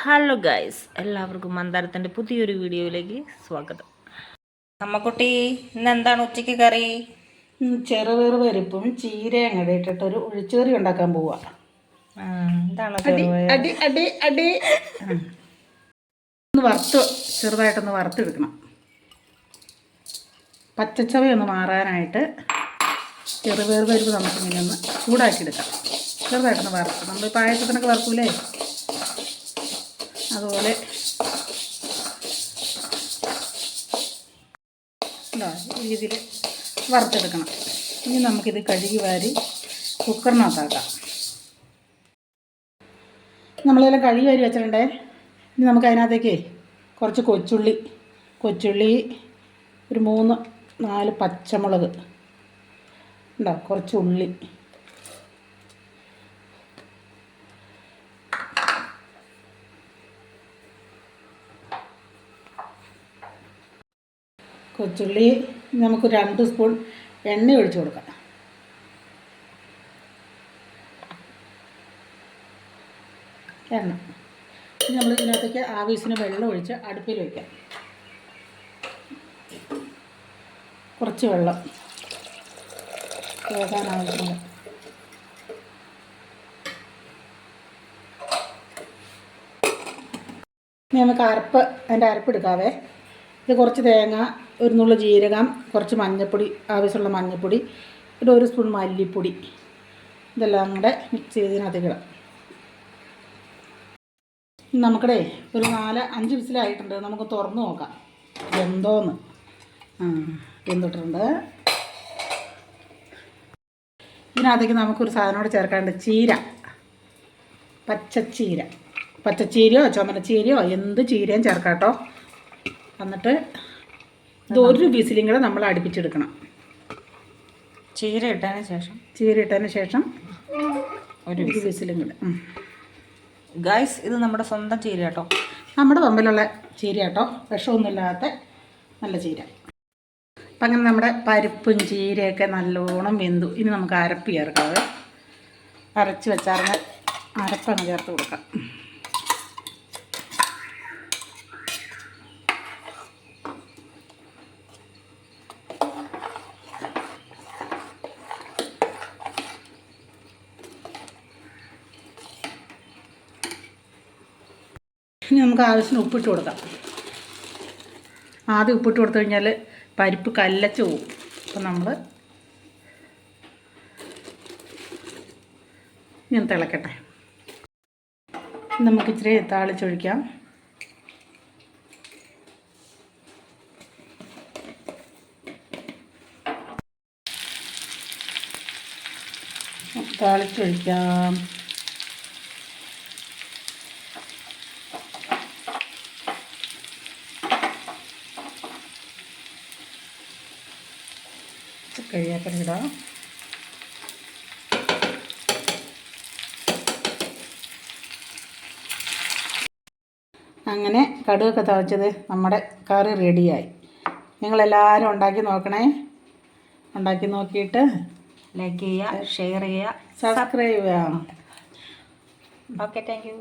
Hello guys എല്ലാവർക്കും മന്ദാരത്തിന്റെ പുതിയൊരു വീഡിയോയിലേക്ക് സ്വാഗതം. അമ്മക്കുട്ടി ഇന്ന് എന്താണ് ഉച്ചയ്ക്ക് കറി? ചെറുവേറ് ചെറുപയർ പരിപ്പും ചീരയും കൂടെ ഇട്ടിട്ടൊരു ഒഴിച്ചുകറി ഉണ്ടാക്കാൻ പോവാ. അടി അടി അടി അടി. ഒന്ന് വറുത്ത് ചെറുതായിട്ടൊന്ന് വറുത്തെടുക്കണം. പച്ചച്ചവയൊന്ന് മാറാനായിട്ട് ചെറുപയർ പരിപ്പ് നമുക്കിങ്ങനെ ഒന്ന് ചൂടാക്കിയെടുക്കാം. ചെറുതായിട്ടൊന്ന് വറുത്ത്. നമ്മൾ പായസത്തിനൊക്കെ വറുക്കൂലേ? അതുപോലെ. രീതിയിൽ വറുത്തെടുക്കണം. ഇനി നമുക്കിത് കഴുകി വാരി കുക്കറിനകത്താക്കാം. നമ്മളെല്ലാം കഴുകി വാരി വെച്ചിട്ടുണ്ടേ? ഇനി നമുക്ക് അതിനകത്തേക്ക് കുറച്ച് കൊച്ചുള്ളി കൊച്ചുള്ളി ഒരു മൂന്ന് നാല് പച്ചമുളക്. ഉണ്ടോ കുറച്ച് ഉള്ളി. കൊച്ചുള്ളി നമുക്ക് രണ്ട് സ്പൂൺ എണ്ണ ഒഴിച്ച് കൊടുക്കാം. എണ്ണ. നമ്മൾ ഇതിനകത്തേക്ക് ആവശ്യത്തിന് വെള്ളം ഒഴിച്ച് അടുപ്പിൽ വയ്ക്കാം. കുറച്ച് വെള്ളം വേകാൻ ആവശ്യമുള്ള ഇനി നമുക്ക് അരപ്പ് അതിന്റെ അരപ്പ് എടുക്കാവേ. ഇത് കുറച്ച് തേങ്ങ ഒരു നുള്ള ജീരകം കുറച്ച് മഞ്ഞൾപ്പൊടി ആവശ്യമുള്ള മഞ്ഞൾപ്പൊടി ഇവിടെ ഒരു സ്പൂൺ മല്ലിപ്പൊടി. ഇതെല്ലാം കൂടെ മിക്സ് ചെയ്തതിനകത്ത് ഇടാം. നമുക്കടെ ഒരു നാല് അഞ്ച് വിസിലായിട്ടുണ്ട്. നമുക്ക് തുറന്ന് നോക്കാം. എന്തോന്ന് ആ വെന്തിട്ടുണ്ട് ഇതിനകത്തേക്ക് നമുക്കൊരു സാധനം കൂടെ ചേർക്കാനുണ്ട്. ചീര. പച്ചച്ചീര. പച്ചച്ചീരയോ ചുമനച്ചീരയോ എന്ത് ചീരയും ചേർക്കാം കേട്ടോ. എന്നിട്ട് ഇത് ഒരു വിസിലും കൂടെ നമ്മൾ അടുപ്പിച്ചെടുക്കണം. ചീര ഇട്ടതിന് ശേഷം? ചീര ഇട്ടതിന് ശേഷം ഒരു വിസിലും കൂടെ. ഗൈസ് ഇത് നമ്മുടെ സ്വന്തം ചീര കേട്ടോ. നമ്മുടെ പമ്പിലുള്ള ചീര കേട്ടോ. വിഷമൊന്നുമില്ലാത്ത നല്ല ചീര. അപ്പം അങ്ങനെ നമ്മുടെ പരിപ്പും ചീരയൊക്കെ നല്ലോണം വെന്തു. ഇനി നമുക്ക് അരപ്പ് ചേർക്കാം അരച്ച് വെച്ചാർന്ന് അരപ്പങ്ങ് ചേർത്ത് കൊടുക്കാം. ഇനി നമുക്ക് ആവശ്യത്തിന് ഉപ്പിട്ട് കൊടുക്കാം. ആദ്യം ഉപ്പിട്ട് കൊടുത്തു കഴിഞ്ഞാൽ പരിപ്പ് കല്ലച്ച് പോവും. അപ്പം നമ്മൾ ഞാൻ തിളക്കട്ടെ. നമുക്ക് ഇച്ചിരി താളിച്ചൊഴിക്കാം. താളിച്ചൊഴിക്കാം. കഴിയാപ്പന ഇടാം. അങ്ങനെ കടുകൊക്കെ തവച്ചത് നമ്മുടെ കറി റെഡിയായി. നിങ്ങളെല്ലാവരും ഉണ്ടാക്കി നോക്കണേ. ഉണ്ടാക്കി നോക്കിയിട്ട് ലൈക്ക് ചെയ്യുക ഷെയർ ചെയ്യുക സബ്സ്ക്രൈബ് ചെയ്യുക ഓക്കെ താങ്ക് യു